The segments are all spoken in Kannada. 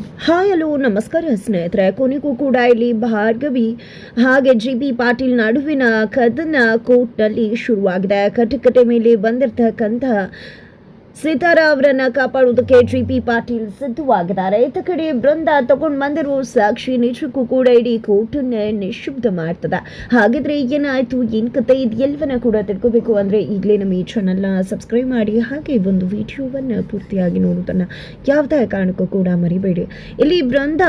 ಹಾಯ್, ಹಲೋ, ನಮಸ್ಕಾರ ಸ್ನೇಹಿತರೆ. ಕೊನೆಗೂ ಕೂಡ ಇಲ್ಲಿ ಭಾರ್ಗವಿ ಹಾಗೆ ಜಿ ಬಿ ಪಾಟೀಲ್ ನಡುವಿನ ಕದನ ಕೋರ್ಟ್ನಲ್ಲಿ ಶುರುವಾಗಿದೆ. ಕಟಕಟೆ ಮೇಲೆ ಬಂದಿರತಕ್ಕಂಥ ಸೀತಾರ ಅವರನ್ನ ಕಾಪಾಡುವುದಕ್ಕೆ ಜಿ ಪಿ ಪಾಟೀಲ್ ಸಿದ್ಧವಾಗಿದ್ದಾರೆ. ಇತ್ತ ಕಡೆ ಬೃಂದ ತಗೊಂಡು ಬಂದಿರುವ ಸಾಕ್ಷಿ ನಿಜಕ್ಕೂ ಕೂಡ ಇಡೀ ಕೋರ್ಟನ್ನೇ ನಿಶಬ್ದ ಮಾಡ್ತದ. ಹಾಗಿದ್ರೆ ಏನಾಯ್ತು ಏನ್ ಕತೆ ಇದೆಲ್ಲವನ್ನ ಕೂಡ ತಿಳ್ಕೋಬೇಕು ಅಂದ್ರೆ ಈಗಲೇ ನಮ್ಮ ಈ ಚಾನೆಲ್ನ ಸಬ್ಸ್ಕ್ರೈಬ್ ಮಾಡಿ, ಹಾಗೆ ಒಂದು ವಿಡಿಯೋವನ್ನ ಪೂರ್ತಿಯಾಗಿ ನೋಡುವುದನ್ನ ಯಾವುದೇ ಕಾರಣಕ್ಕೂ ಕೂಡ ಮರಿಬೇಡಿ. ಇಲ್ಲಿ ಬೃಂದ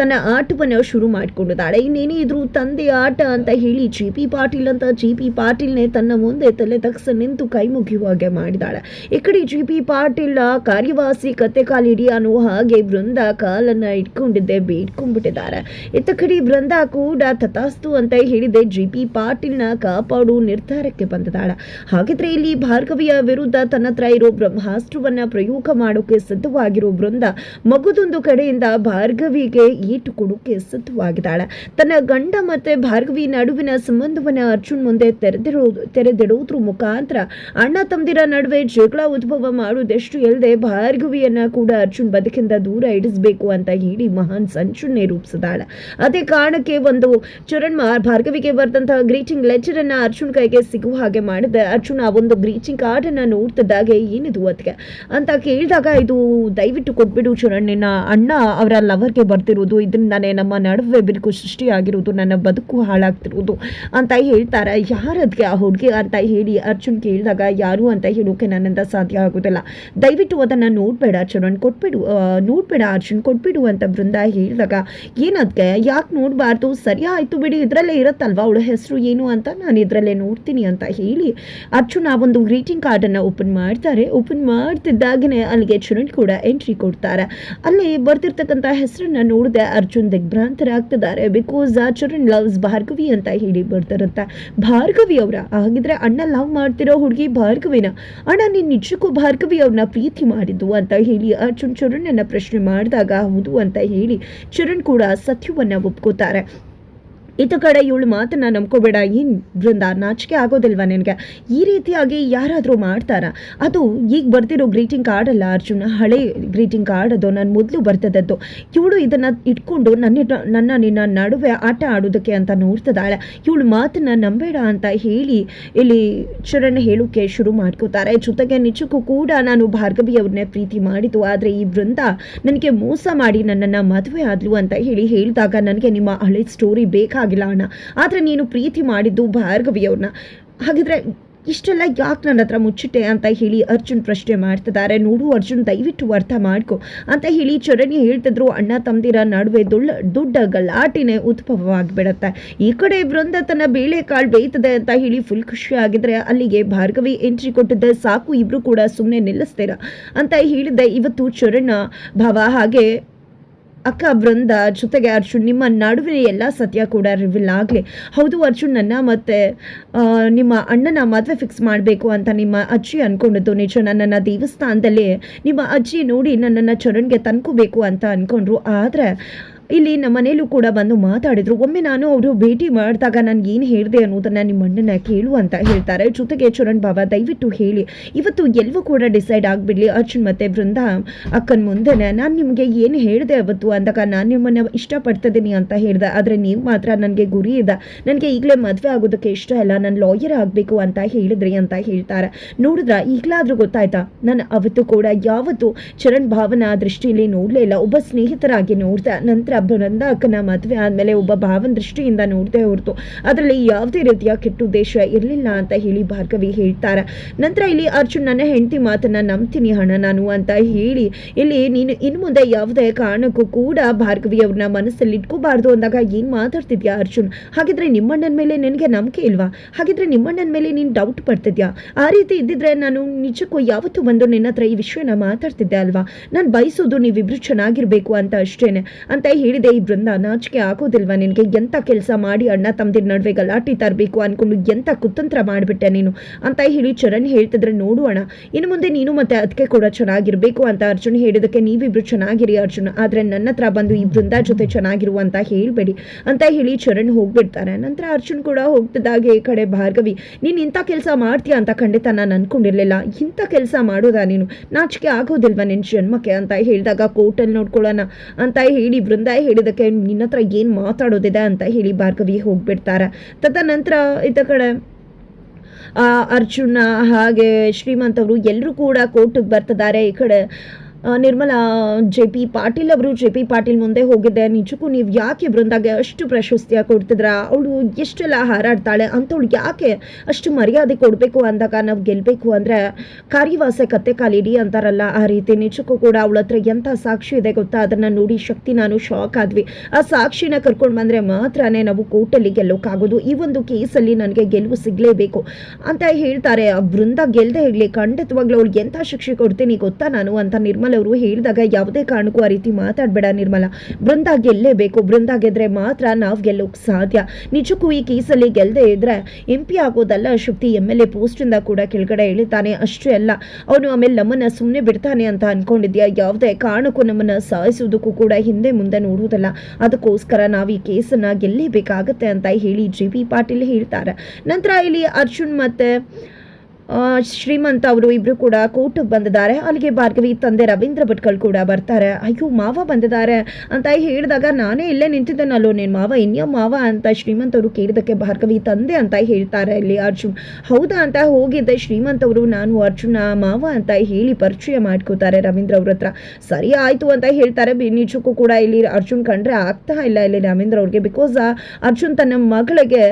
ತನ್ನ ಆಟವನ್ನು ಶುರು ಮಾಡಿಕೊಂಡಿದ್ದಾಳೆ. ಇನ್ನೇನೇ ಇದ್ರು ತಂದೆ ಆಟ ಅಂತ ಹೇಳಿ ಜಿ ಪಿ ಪಾಟೀಲ್ ಅಂತ ಜಿ ಪಿ ಪಾಟೀಲ್ನೇ ತನ್ನ ಮುಂದೆ ತಲೆ ತಗ್ಸ ನಿಂತು ಕೈ ಮುಗಿಯುವಾಗೆ ಮಾಡಿದಾಳೆ ಈ ಕಡೆ ಜಿ ಪಾಟೀಲ್ ಕಾರ್ಯವಾಸಿ ಕತೆ ಕಾಲಿಡಿ ಹಾಗೆ ಬೃಂದ ಕಾಲನ್ನ ಇಟ್ಕೊಂಡಿದ್ದೆ ಬೇಡ್ಕೊಂಡ್ಬಿಟ್ಟಿದ್ದಾರೆ ಇತ್ತ ಕಡೆ ಬೃಂದ ಕೂಡ ತಥಾಸ್ತು ಅಂತ ಹೇಳಿದೆ. ಜಿ ಪಿ ಪಾಟೀಲ್ನ ಕಾಪಾಡು ನಿರ್ಧಾರಕ್ಕೆ ಬಂದಿದ್ದಾಳೆ. ಹಾಗಿದ್ರೆ ಇಲ್ಲಿ ಭಾರ್ಗವಿಯ ವಿರುದ್ಧ ತನ್ನ ಹತ್ರ ಇರೋ ಬ್ರಹ್ಮಾಸ್ತ್ರವನ್ನ ಪ್ರಯೋಗ ಮಾಡೋಕೆ ಸಿದ್ಧವಾಗಿರೋ ಬೃಂದ ಮಗುದೊಂದು ಕಡೆಯಿಂದ ಭಾರ್ಗವಿಗೆ ಈಟು ಕೊಡೋಕೆ ಸಿದ್ಧವಾಗಿದ್ದಾಳೆ. ತನ್ನ ಗಂಡ ಮತ್ತೆ ಭಾರ್ಗವಿ ನಡುವಿನ ಸಂಬಂಧವನ್ನ ಅರ್ಜುನ್ ಮುಂದೆ ತೆರೆದಿರೋ ತೆರೆದಿಡೋದ್ರ ಮುಖಾಂತರ ಅಣ್ಣ ತಮ್ಮದಿರ ನಡುವೆ ಜಗಳ ಉದ್ಭವ ಮಾಡುವುದಷ್ಟು ಇಲ್ಲದೆ ಭಾರ್ಗವಿಯನ್ನ ಕೂಡ ಅರ್ಜುನ್ ಬದುಕಿಂದ ದೂರ ಇಡಿಸಬೇಕು ಅಂತ ಹೇಳಿ ಮಹಾನ್ ಸಂಚುನ್ನೇ ರೂಪಿಸಿದಾಳೆ. ಅದೇ ಕಾರಣಕ್ಕೆ ಒಂದು ಚರಣ್ ಭಾರ್ಗವಿಗೆ ಬರೆದಂತಹ ಗ್ರೀಟಿಂಗ್ ಲೆಟರ್ ಅನ್ನ ಅರ್ಜುನ್ ಕೈಗೆ ಸಿಗುವ ಹಾಗೆ ಮಾಡಿದೆ. ಅರ್ಜುನ್ ಆ ಒಂದು ಗ್ರೀಟಿಂಗ್ ಕಾರ್ಡ್ ಅನ್ನ ನೋಡ್ತಿದ್ದಾಗೆ ಏನಿದು ಅದಕ್ಕೆ ಅಂತ ಕೇಳಿದಾಗ ಇದು ದಯವಿಟ್ಟು ಕೊಟ್ಬಿಡು ಚರಣ್ ಅಣ್ಣ ಅವರ ಲವರ್ಗೆ ಬರ್ತಿರೋದು, ಇದರಿಂದಾನೇ ನಮ್ಮ ನಡುವೆ ಬಿರುಕು ಸೃಷ್ಟಿಯಾಗಿರೋದು, ನನ್ನ ಬದುಕು ಹಾಳಾಗ್ತಿರೋದು ಅಂತ ಹೇಳ್ತಾರೆ. ಯಾರದ್ಗೆ ಆ ಹುಡುಗಿ ಅಂತ ಹೇಳಿ ಅರ್ಜುನ್ ಕೇಳಿದಾಗ, ಯಾರು ಅಂತ ಹೇಳೋಕೆ ನನ್ನಿಂದ ಸಾಧ್ಯ ಆಗೋದಿಲ್ಲ ದಯವಿಟ್ಟು ಅದನ್ನ ನೋಡ್ಬೇಡ ಚರಣ್ ಕೊಟ್ಬಿಡು ನೋಡಬೇಡ ನೋಡ್ಬೇಡ ಅರ್ಜುನ್ ಕೊಟ್ಬಿಡು ಅಂತ ಬೃಂದ ಹೇಳಿದಾಗ ಏನದಕ್ಕೆ ಯಾಕೆ ನೋಡಬಾರ್ದು? ಸರಿ ಆಯಿತು ಬಿಡಿ, ಇದರಲ್ಲೇ ಇರುತ್ತಲ್ವಾ ಅವಳ ಹೆಸರು ಏನು ಅಂತ? ನಾನು ಇದರಲ್ಲೇ ನೋಡ್ತೀನಿ ಅಂತ ಹೇಳಿ ಅರ್ಜುನ್ ಆ ಒಂದು ಗ್ರೀಟಿಂಗ್ ಕಾರ್ಡನ್ನು ಓಪನ್ ಮಾಡ್ತಾರೆ. ಓಪನ್ ಮಾಡ್ತಿದ್ದಾಗನೇ ಅಲ್ಲಿಗೆ ಚರಣ್ ಕೂಡ ಎಂಟ್ರಿ ಕೊಡ್ತಾರೆ. ಅಲ್ಲಿ ಬರ್ತಿರ್ತಕ್ಕಂಥ ಹೆಸರನ್ನ ನೋಡಿದೆ ಅರ್ಜುನ್ ದಿಗ್ಭ್ರಾಂತರಾಗ್ತಿದ್ದಾರೆ. ಬಿಕಾಸ್ ಚರಣ್ ಲವ್ಸ್ ಭಾರ್ಗವಿ ಅಂತ ಹೇಳಿ ಬರ್ತಿರುತ್ತೆ ಭಾರ್ಗವಿ ಅವರ, ಹಾಗಿದ್ರೆ ಅಣ್ಣ ಲವ್ ಮಾಡ್ತಿರೋ ಹುಡುಗಿ ಭಾರ್ಗವಿನ. ಅಣ್ಣ ನೀನು ನಿಜಕ್ಕೂ ಭಾರ್ಗವಿ ಅವ್ರನ್ನ ಪ್ರೀತಿ ಮಾಡಿದ್ದು ಅಂತ ಹೇಳಿ ಅರ್ಜುನ್ ಚರಣನ್ನ ಪ್ರಶ್ನೆ ಮಾಡಿದಾಗ ಹೌದು ಅಂತ ಹೇಳಿ ಚರಣ್ ಕೂಡ ಸತ್ಯವನ್ನ ಒಪ್ಕೋತಾರೆ. ಇತ್ತ ಕಡೆ ಇವಳು ಮಾತನ್ನ ನಂಬ್ಕೋಬೇಡ. ಏನ್ ಬೃಂದ ನಾಚಿಕೆ ಆಗೋದಿಲ್ವಾ ನಿನಗೆ? ಈ ರೀತಿಯಾಗಿ ಯಾರಾದರೂ ಮಾಡ್ತಾರಾ? ಅದು ಈಗ ಬರ್ತಿರೋ ಗ್ರೀಟಿಂಗ್ ಕಾರ್ಡ್ ಅಲ್ಲ ಅರ್ಜುನ? ಹಳೆ ಗ್ರೀಟಿಂಗ್ ಕಾರ್ಡ್ ಅದು. ನಾನು ಮೊದಲು ಬರ್ತದದ್ದು. ಇವಳು ಇದನ್ನ ಇಟ್ಕೊಂಡು ನನ್ನ ನನ್ನ ನಿನ್ನ ನಡುವೆ ಆಟ ಆಡೋದಕ್ಕೆ ಅಂತ ನೋಡ್ತದಾಳೆ ಇವಳು ಮಾತನ್ನ ನಂಬೇಡ ಅಂತ ಹೇಳಿ, ಇಲ್ಲಿ ಚರಣ್ ಹೇಳೋಕೆ ಶುರು ಮಾಡ್ಕೋತಾರೆ. ಜೊತೆಗೆ ನಿಜಕ್ಕೂ ಕೂಡ ನಾನು ಭಾರ್ಗವಿ ಅವ್ರನ್ನೇ ಪ್ರೀತಿ ಮಾಡಿದ್ದು. ಆದರೆ ಈ ಬೃಂದ ನನಗೆ ಮೋಸ ಮಾಡಿ ನನ್ನನ್ನು ಮದುವೆ ಆದ್ಲು ಅಂತ ಹೇಳಿ ಹೇಳಿದಾಗ ನನಗೆ ನಿಮ್ಮ ಹಳೆ ಸ್ಟೋರಿ ಬೇಕಾಗಿಲ್ಲ ಅಣ್ಣ. ಆದರೆ ನೀನು ಪ್ರೀತಿ ಮಾಡಿದ್ದು ಭಾರ್ಗವಿ ಅವ್ರನ್ನ ಹಾಗಿದ್ರೆ ಇಷ್ಟೆಲ್ಲ ಯಾಕೆ ನನ್ನ ಹತ್ರ ಮುಚ್ಚಿಟ್ಟೆ ಅಂತ ಹೇಳಿ ಅರ್ಜುನ್ ಪ್ರಶ್ನೆ ಮಾಡ್ತಿದ್ದಾರೆ. ನೋಡು ಅರ್ಜುನ್, ದಯವಿಟ್ಟು ಅರ್ಥ ಮಾಡ್ಕೊ. ಅಂತ ಹೇಳಿ ಚರಣಿ ಹೇಳ್ತಿದ್ರು. ಅಣ್ಣ ತಂದಿರ ನಡುವೆ ದೊಡ್ಡ ದೊಡ್ಡ ಗಲಾಟಿನೇ ಉದ್ಭವವಾಗಿಬಿಡತ್ತೆ. ಈ ಕಡೆ ಬೃಂದ ತನ್ನ ಬೇಳೆ ಕಾಳು ಬೇಯ್ತದೆ ಅಂತ ಹೇಳಿ ಫುಲ್ ಖುಷಿಯಾಗಿದ್ರೆ ಅಲ್ಲಿಗೆ ಭಾರ್ಗವಿ ಎಂಟ್ರಿ ಕೊಟ್ಟಿದ್ದೆ. ಸಾಕು, ಇಬ್ರು ಕೂಡ ಸುಮ್ಮನೆ ನಿಲ್ಲಿಸ್ತೀರ? ಅಂತ ಹೇಳಿದ್ದೆ. ಇವತ್ತು ಚರಣ ಭಾವ ಹಾಗೆ ಅಕ್ಕ ಬೃಂದ ಜೊತೆಗೆ ಅರ್ಜುನ್, ನಿಮ್ಮ ನಡುವಿನ ಎಲ್ಲ ಸತ್ಯ ಕೂಡ ರಿವೀಲ್ ಆಗಲಿ. ಹೌದು ಅರ್ಜುನ್ ನನ್ನ ಮತ್ತೆ ನಿಮ್ಮ ಅಣ್ಣನ ಮದುವೆ ಫಿಕ್ಸ್ ಮಾಡಬೇಕು ಅಂತ ನಿಮ್ಮ ಅಜ್ಜಿ ಅಂದ್ಕೊಂಡಿದ್ದು ನಿಜ, ನನ್ನನ್ನು ದೇವಸ್ಥಾನದಲ್ಲಿ ನಿಮ್ಮ ಅಜ್ಜಿ ನೋಡಿ ನನ್ನನ್ನು ಚರಣ್ಗೆ ತನ್ಕೋಬೇಕು ಅಂತ ಅಂದ್ಕೊಂಡ್ರು ಆದರೆ ಇಲ್ಲಿ ನಮ್ಮ ಮನೇಲೂ ಕೂಡ ಬಂದು ಮಾತಾಡಿದ್ರು. ಒಮ್ಮೆ ನಾನು ಅವರು ಭೇಟಿ ಮಾಡಿದಾಗ ನನ್ಗೆ ಏನು ಹೇಳಿದೆ ಅನ್ನೋದನ್ನ ನಿಮ್ಮ ಅಣ್ಣನ ಕೇಳು ಅಂತ ಹೇಳ್ತಾರೆ. ಜೊತೆಗೆ ಚರಣ್ ಬಾಬಾ, ದಯವಿಟ್ಟು ಹೇಳಿ. ಇವತ್ತು ಎಲ್ಲವೂ ಕೂಡ ಡಿಸೈಡ್ ಆಗಿಬಿಡ್ಲಿ. ಅರ್ಜುನ್ ಮತ್ತೆ ಬೃಂದ ಅಕ್ಕನ ಮುಂದೆನೆ. ನಾನು ನಿಮಗೆ ಏನು ಹೇಳಿದೆ ಅವತ್ತು ಅಂದಾಗ ನಾನು ನಿಮ್ಮನ್ನು ಇಷ್ಟಪಡ್ತಿದ್ದೀನಿ ಅಂತ ಹೇಳಿದೆ. ಆದರೆ ನೀವು ಮಾತ್ರ ನನಗೆ ಗುರಿ ಇದೆ. ನನಗೆ ಈಗಲೇ ಮದುವೆ ಆಗೋದಕ್ಕೆ ಇಷ್ಟ ಇಲ್ಲ. ನಾನು ಲಾಯರ್ ಆಗಬೇಕು ಅಂತ ಹೇಳಿದ್ರಿ ಅಂತ ಹೇಳ್ತಾರೆ. ನೋಡಿದ್ರ? ಈಗಲಾದ್ರೂ ಗೊತ್ತಾಯ್ತಾ? ನಾನು ಅವತ್ತು ಕೂಡ ಯಾವತ್ತು ಚರಣ್ ಭಾವನ ದೃಷ್ಟಿಯಲ್ಲಿ ನೋಡಲೇ ಇಲ್ಲ. ಒಬ್ಬ ಸ್ನೇಹಿತರಾಗಿ ನೋಡಿದೆ. ನಂತರ ಬೃಂದ ಅಕ್ಕನ ಮದುವೆ ಆದಮೇಲೆ ಒಬ್ಬ ಭಾವನ ದೃಷ್ಟಿಯಿಂದ ನೋಡದೆ ಹೊರತು ಅದರಲ್ಲಿ ಯಾವುದೇ ರೀತಿಯ ಕೆಟ್ಟ ಉದ್ದೇಶ ಇರಲಿಲ್ಲ ಅಂತ ಹೇಳಿ ಭಾರ್ಗವಿ ಹೇಳ್ತಾರೆ. ನಂತರ ಇಲ್ಲಿ ಅರ್ಜುನ್, ನನ್ನ ಹೆಂಡತಿ ಮಾತನ್ನ ನಂಬ್ತೀನಿ ಹಣ ನಾನು ಅಂತ ಹೇಳಿ ಇಲ್ಲಿ ನೀನು ಇನ್ನು ಮುಂದೆ ಯಾವುದೇ ಕಾರಣಕ್ಕೂ ಕೂಡ ಭಾರ್ಗವಿ ಅವ್ರನ್ನ ಮನಸ್ಸಲ್ಲಿ ಇಟ್ಕೋಬಾರ್ದು ಅಂದಾಗ ಏನು ಮಾತಾಡ್ತಿದ್ಯಾ ಅರ್ಜುನ್? ಹಾಗಿದ್ರೆ ನಿಮ್ಮಣ್ಣನ ಮೇಲೆ ನಿನಗೆ ನಂಬಿಕೆ ಇಲ್ವಾ? ಹಾಗಿದ್ರೆ ನಿಮ್ಮಣ್ಣನ ಮೇಲೆ ನೀನು ಡೌಟ್ ಪಡ್ತಿದ್ಯಾ? ಆ ರೀತಿ ಇದ್ದಿದ್ರೆ ನಾನು ನಿಜಕ್ಕೂ ಯಾವತ್ತೂ ಬಂದು ನಿನ್ನ ಹತ್ರ ಈ ವಿಷಯನ ಮಾತಾಡ್ತಿದ್ದೆ ಅಲ್ವಾ? ನಾನು ಬಯಸೋದು ನೀವಿಬ್ರು ಚೆನ್ನಾಗಿರ್ಬೇಕು ಅಂತ ಅಷ್ಟೇನೆ. ಅಂತ ಹೇಳಿದೆ, ಈ ಬೃಂದ ನಾಚಿಕೆ ಆಗೋದಿಲ್ವಾ? ನಿನಗೆ ಎಂಥ ಕೆಲಸ ಮಾಡಿ ಅಣ್ಣ ತಮ್ಮದಿರ ನಡುವೆ ಗಲಾಟೆ ತರಬೇಕು ಅಂದ್ಕೊಂಡು ಎಂಥ ಕುತಂತ್ರ ಮಾಡಿಬಿಟ್ಟೆ ನೀನು? ಅಂತ ಹೇಳಿ ಚರಣ್ ಹೇಳ್ತಿದ್ರೆ ನೋಡೋಣ ಇನ್ನು ಮುಂದೆ ನೀನು ಮತ್ತೆ ಅದಕ್ಕೆ ಕೂಡ ಚೆನ್ನಾಗಿರಬೇಕು ಅಂತ ಅರ್ಜುನ್ ಹೇಳಿದಕ್ಕೆ ನೀವಿಬ್ರು ಚೆನ್ನಾಗಿರಿ ಅರ್ಜುನ್, ಆದರೆ ನನ್ನ ಹತ್ರ ಬಂದು ಈ ಬೃಂದ ಜೊತೆ ಚೆನ್ನಾಗಿರು ಅಂತ ಹೇಳಬೇಡಿ ಅಂತ ಹೇಳಿ ಚರಣ್ ಹೋಗ್ಬಿಡ್ತಾರೆ. ನಂತರ ಅರ್ಜುನ್ ಕೂಡ ಹೋಗ್ತಿದ್ದಾಗೆ ಈ ಕಡೆ ಭಾರ್ಗವಿ, ನೀನು ಇಂಥ ಕೆಲಸ ಮಾಡ್ತೀಯ ಅಂತ ಖಂಡಿತ ನಾನು ಅನ್ಕೊಂಡಿರ್ಲಿಲ್ಲ. ಇಂಥ ಕೆಲಸ ಮಾಡೋದಾ ನೀನು? ನಾಚಿಕೆ ಆಗೋದಿಲ್ವಾ ನಿನ್ನ ಜನ್ಮಕ್ಕೆ? ಅಂತ ಹೇಳಿದಾಗ ಕೋರ್ಟಲ್ಲಿ ನೋಡ್ಕೊಳ್ಳೋಣ ಅಂತ ಹೇಳಿ ಬೃಂದ ಹೇಳಿದಕ್ಕೆ ನಿನ್ನ ಹತ್ರ ಏನು ಮಾತಾಡೋದಿದೆ ಅಂತ ಹೇಳಿ ಭಾರ್ಗವಿ ಹೋಗ್ಬಿಡ್ತಾರೆ. ತದನಂತರ ಇತ್ತ ಕಡೆ ಅರ್ಜುನ ಹಾಗೆ ಶ್ರೀಮಂತವರು ಎಲ್ಲರೂ ಕೂಡ ಕೋರ್ಟಿಗೆ ಬರ್ತಿದ್ದಾರೆ. ಈ ಕಡೆ ನಿರ್ಮಲಾ, ಜೆ ಪಿ ಪಾಟೀಲ್ ಅವರು ಜೆ ಪಿ ಪಾಟೀಲ್ ಮುಂದೆ ಹೋಗಿದ್ದೆ. ನಿಜಕ್ಕೂ ನೀವು ಯಾಕೆ ಬೃಂದಾಗೆ ಅಷ್ಟು ಪ್ರಶಸ್ತಿಯ ಕೊಡ್ತಿದ್ರ? ಅವಳು ಎಷ್ಟೆಲ್ಲ ಹಾರಾಡ್ತಾಳೆ ಅಂಥವ್ಳು ಯಾಕೆ ಅಷ್ಟು ಮರ್ಯಾದೆ ಕೊಡಬೇಕು ಅಂದಾಗ ನಾವು ಗೆಲ್ಲಬೇಕು ಅಂದರೆ ಕಾರ್ಯವಾಸ ಕತ್ತೆ ಕಾಲಿಡಿ ಅಂತಾರಲ್ಲ ಆ ರೀತಿ. ನಿಜಕ್ಕೂ ಕೂಡ ಅವಳ ಹತ್ರ ಎಂಥ ಸಾಕ್ಷಿ ಇದೆ ಗೊತ್ತಾ? ಅದನ್ನು ನೋಡಿ ಶಕ್ತಿ ನಾನು ಶಾಕ್ ಆದ್ವಿ. ಆ ಸಾಕ್ಷಿನ ಕರ್ಕೊಂಡು ಬಂದರೆ ಮಾತ್ರನೇ ನಾವು ಕೋರ್ಟಲ್ಲಿ ಗೆಲ್ಲೋಕ್ಕಾಗೋದು ಈ ಒಂದು ಕೇಸಲ್ಲಿ ನನಗೆ ಗೆಲುವು ಸಿಗಲೇಬೇಕು ಅಂತ ಹೇಳ್ತಾರೆ. ಆ ಬೃಂದ ಗೆಲ್ಲದೆ ಇರಲಿ, ಖಂಡಿತವಾಗ್ಲೂ ಅವ್ಳಿಗೆ ಎಂಥ ಶಿಕ್ಷೆ ಕೊಡ್ತೀನಿ ಗೊತ್ತಾ ನಾನು ಅಂತ ನಿರ್ಮಲ ಅವರು ಹೇಳಿದಾಗ ಯಾವುದೇ ಕಾರಣಕ್ಕೂ ಆ ರೀತಿ ಮಾತಾಡಬೇಡ ನಿರ್ಮಲ. ಬೃಂದ ಗೆಲ್ಲೇಬೇಕು. ಬೃಂದ ಗೆದ್ರೆ ಮಾತ್ರ ನಾವು ಗೆಲ್ಲೋಕೆ ಸಾಧ್ಯ. ನಿಜಕ್ಕೂ ಈ ಕೇಸಲ್ಲಿ ಗೆಲ್ಲದೆ ಇದ್ರೆ ಎಂ ಪಿ ಆಗೋದಲ್ಲ. ಶಕ್ತಿ ಎಂ ಎಲ್ ಎ ಪೋಸ್ಟಿಂದ ಕೂಡ ಕೆಳಗಡೆ ಇಳಿತಾನೆ. ಅಷ್ಟೇ ಅಲ್ಲ, ಅವನು ಆಮೇಲೆ ನಮ್ಮನ್ನ ಸುಮ್ಮನೆ ಬಿಡ್ತಾನೆ ಅಂತ ಅನ್ಕೊಂಡಿದ್ಯಾ? ಯಾವುದೇ ಕಾರಣಕ್ಕೂ ನಮ್ಮನ್ನ ಸಾಯಿಸೋದಕ್ಕೂ ಕೂಡ ಹಿಂದೆ ಮುಂದೆ ನೋಡುವುದಲ್ಲ. ಅದಕ್ಕೋಸ್ಕರ ನಾವು ಈ ಕೇಸನ್ನ ಗೆಲ್ಲೇಬೇಕಾಗತ್ತೆ ಅಂತ ಹೇಳಿ ಜಿ ಪಿ ಪಾಟೀಲ್ ಹೇಳ್ತಾರೆ. ನಂತರ ಇಲ್ಲಿ ಅರ್ಜುನ್ ಮತ್ತೆ ಶ್ರೀಮಂತ ಅವರು ಇಬ್ಬರು ಕೂಡ ಕೋರ್ಟಿಗೆ ಬಂದಿದ್ದಾರೆ. ಅಲ್ಲಿಗೆ ಭಾರ್ಗವಿ, ತಂದೆ ರವೀಂದ್ರ ಭಟ್ಕಳ್ ಕೂಡ ಬರ್ತಾರೆ. ಅಯ್ಯೋ, ಮಾವ ಬಂದಿದ್ದಾರೆ ಅಂತ ಹೇಳಿದಾಗ ನಾನೇ ಇಲ್ಲೇ ನಿಂತಿದ್ದೇನಲ್ಲೋ, ನೀನು ಮಾವ ಇನ್ಯೋ ಮಾವ ಅಂತ ಶ್ರೀಮಂತ ಅವರು ಕೇಳಿದಕ್ಕೆ ಭಾರ್ಗವಿ, ತಂದೆ ಅಂತ ಹೇಳ್ತಾರೆ ಇಲ್ಲಿ ಅರ್ಜುನ್. ಹೌದಾ ಅಂತ ಹೋಗಿದ್ದೆ ಶ್ರೀಮಂತ ಅವರು, ನಾನು ಅರ್ಜುನ, ಮಾವ ಅಂತ ಹೇಳಿ ಪರಿಚಯ ಮಾಡ್ಕೋತಾರೆ ರವೀಂದ್ರ ಅವ್ರ ಹತ್ರ. ಸರಿ ಆಯಿತು ಅಂತ ಹೇಳ್ತಾರೆ. ನಿಜಕ್ಕೂ ಕೂಡ ಇಲ್ಲಿ ಅರ್ಜುನ್ ಕಂಡ್ರೆ ಆಗ್ತಾ ಇಲ್ಲ ಇಲ್ಲಿ ರವೀಂದ್ರ ಅವ್ರಿಗೆ ಬಿಕಾಸ್ ಅರ್ಜುನ್ ತನ್ನ ಮಗಳಿಗೆ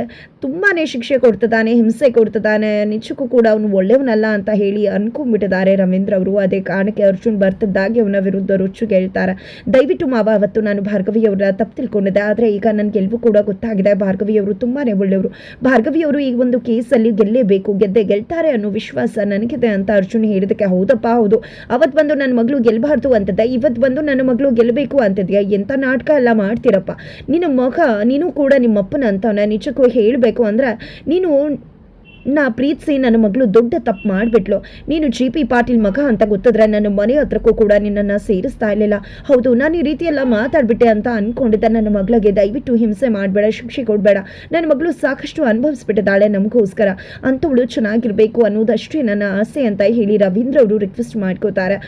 ತುಂಬಾನೇ ಶಿಕ್ಷೆ ಕೊಡ್ತಿದ್ದಾನೆ, ಹಿಂಸೆ ಕೊಡ್ತಿದ್ದಾನೆ. ನಿಜಕ್ಕೂ ಕೂಡ ಅವನು ಒಳ್ಳೆಯವನಲ್ಲ ಅಂತ ಹೇಳಿ ಅನ್ಕೊಂಡ್ಬಿಟ್ಟಿದ್ದಾರೆ ರವೀಂದ್ರ ಅವರು. ಅದೇ ಕಾರಣಕ್ಕೆ ಅರ್ಜುನ್ ಬರ್ತಿದ್ದಾಗೆ ಅವನ ವಿರುದ್ಧ ರುಚು ಹೇಳ್ತಾರೆ ದಯವಿಟ್ಟು ಮಾವ, ಅವತ್ತು ನಾನು ಭಾರ್ಗವಿಯವರ ತಪ್ಪು ತಿಳ್ಕೊಂಡಿದ್ದೆ. ಆದರೆ ಈಗ ನನ್ನ ಗೆಲುವು ಕೂಡ ಗೊತ್ತಾಗಿದೆ. ಭಾರ್ಗವಿಯವರು ತುಂಬಾನೇ ಒಳ್ಳೆಯವರು. ಭಾರ್ಗವಿಯವರು ಈ ಒಂದು ಕೇಸಲ್ಲಿ ಗೆಲ್ಲೇಬೇಕು. ಗೆದ್ದೆ ಗೆಲ್ತಾರೆ ಅನ್ನೋ ವಿಶ್ವಾಸ ನನಗಿದೆ ಅಂತ ಅರ್ಜುನ್ ಹೇಳಿದಕ್ಕೆ ಹೌದಪ್ಪ, ಹೌದು. ಅವತ್ತು ಬಂದು ನನ್ನ ಮಗಳು ಗೆಲ್ಲಬಾರ್ದು ಅಂತದ್ದೆ ಇವತ್ತು ಬಂದು ನನ್ನ ಮಗಳು ಗೆಲ್ಲಬೇಕು ಅಂತಿದ್ಯಾ? ಎಂಥ ನಾಟಕ ಎಲ್ಲ ಮಾಡ್ತೀರಪ್ಪ? ನಿನ್ನ ಮಗ, ನೀನು ಕೂಡ ನಿಮ್ಮಪ್ಪನ ಅಂತವನ ನಿಜಕ್ಕೂ ಹೇಳಬೇಕು ಅಂದ್ರೆ ನೀನು ನಾ ಪ್ರೀತಿಸಿ ನನ್ನ ಮಗಳು ದೊಡ್ಡ ತಪ್ಪು ಮಾಡಿಬಿಟ್ಲು. ನೀನು ಜಿ ಪಿ ಪಾಟೀಲ್ ಮಗ ಅಂತ ಗೊತ್ತಿದ್ರೆ ನನ್ನ ಮನೆ ಹತ್ರಕ್ಕೂ ಕೂಡ ನಿನ್ನನ್ನು ಸೇರಿಸ್ತಾ ಇರಲಿಲ್ಲ. ಹೌದು, ನಾನು ಈ ರೀತಿ ಎಲ್ಲ ಮಾತಾಡ್ಬಿಟ್ಟೆ ಅಂತ ಅಂದ್ಕೊಂಡಿದ್ದೆ ನನ್ನ ಮಗಳಿಗೆ ದಯವಿಟ್ಟು ಹಿಂಸೆ ಮಾಡಬೇಡ, ಶಿಕ್ಷೆ ಕೊಡಬೇಡ. ನನ್ನ ಮಗಳು ಸಾಕಷ್ಟು ಅನುಭವಿಸ್ಬಿಟ್ಟಿದ್ದಾಳೆ ನಮಗೋಸ್ಕರ. ಅಂಥವಳು ಚೆನ್ನಾಗಿರಬೇಕು ಅನ್ನೋದಷ್ಟೇ ನನ್ನ ಆಸೆ ಅಂತ ಹೇಳಿ ರವೀಂದ್ರ ಅವರು ರಿಕ್ವೆಸ್ಟ್ ಮಾಡ್ಕೋತಾರೆ.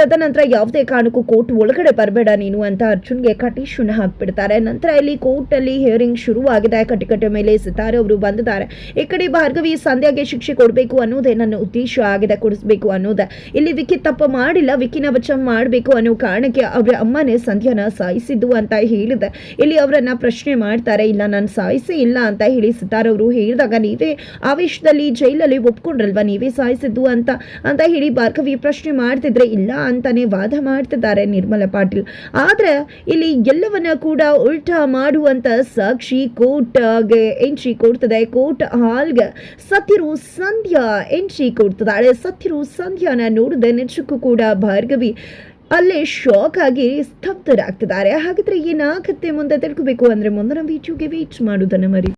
ತದನಂತರ ಯಾವುದೇ ಕಾರಣಕ್ಕೂ ಕೋರ್ಟ್ ಒಳಗಡೆ ಬರಬೇಡ ನೀನು ಅಂತ ಅರ್ಜುನ್ಗೆ ಕಟೀಶನ್ನ ಹಾಕ್ಬಿಡ್ತಾರೆ. ನಂತರ ಇಲ್ಲಿ ಕೋರ್ಟಲ್ಲಿ ಹಿಯರಿಂಗ್ ಶುರುವಾಗಿದೆ. ಕಟಿಕಟ್ಟೆ ಮೇಲೆ ಸಿತಾರೆ ಅವರು ಬಂದಿದ್ದಾರೆ. ಈ ಕಡೆ ಭಾರ್ಗವಿ ಸಂಧ್ಯಾಗೆ ಶಿಕ್ಷೆ ಕೊಡಬೇಕು ಅನ್ನೋದೇ ನನ್ನ ಉದ್ದೇಶ, ಆಗಿದೆ ಕೊಡಿಸ್ಬೇಕು ಅನ್ನೋದೇ. ಇಲ್ಲಿ ವಿಕ್ಕಿ ತಪ್ಪು ಮಾಡಿಲ್ಲ ಬಚಾವ್ ಮಾಡಬೇಕು ಅನ್ನೋ ಕಾರಣಕ್ಕೆ ಅವರ ಅಮ್ಮನೇ ಸಂಧ್ಯಾನ ಸಾಯಿಸಿದ್ದು ಅಂತ ಹೇಳಿದೆ. ಇಲ್ಲಿ ಅವರನ್ನ ಪ್ರಶ್ನೆ ಮಾಡ್ತಾರೆ, ಇಲ್ಲ ನಾನು ಸಾಯಿಸಿ ಇಲ್ಲ ಅಂತ ಹೇಳಿ ಸಿತಾರ್ ಅವರು ಹೇಳಿದಾಗ, ನೀವೇ ಆವೇಶದಲ್ಲಿ ಜೈಲಲ್ಲಿ ಒಪ್ಕೊಂಡ್ರಲ್ವಾ, ನೀವೇ ಸಾಯಿಸಿದ್ದು ಅಂತ ಅಂತ ಹೇಳಿ ಭಾರ್ಗವಿ ಪ್ರಶ್ನೆ ಮಾಡ್ತಿದ್ರೆ, ಇಲ್ಲ ಅಂತಾನೆ ವಾದ ಮಾಡ್ತಿದ್ದಾರೆ ನಿರ್ಮಲಾ ಪಾಟೀಲ್. ಆದ್ರೆ ಇಲ್ಲಿ ಎಲ್ಲವನ್ನ ಕೂಡ ಉಲ್ಟಾ ಮಾಡುವಂತ ಸಾಕ್ಷಿ ಕೋರ್ಟ್ಗೆ ಎಂಟ್ರಿ ಕೊಡ್ತದೆ. ಕೋರ್ಟ್ ಹಾಲ್ಗೆ ಸತ್ಯರು ಸಂಧ್ಯಾ ಎಂಟ್ರಿ ಕೊಡ್ತಿದ್ದಾಳೆ ಸತ್ತಿರು ಸಂಧ್ಯಾನ ನೋಡಿದ ನೆಚ್ಚಕ್ಕೂ ಕೂಡ ಭಾರ್ಗವಿ ಅಲ್ಲೇ ಶಾಕ್ ಆಗಿ ಸ್ತಬ್ಧರಾಗ್ತಿದ್ದಾರೆ. ಹಾಗಾದ್ರೆ ಏನಾಗುತ್ತೆ ಮುಂದೆ ತಿಳ್ಕೋಬೇಕು ಅಂದ್ರೆ ಮುಂದಿನ ವಿಡಿಯೋಗೆ ವೇಟ್ ಮಾಡೋದನ್ನ ಮರಿ.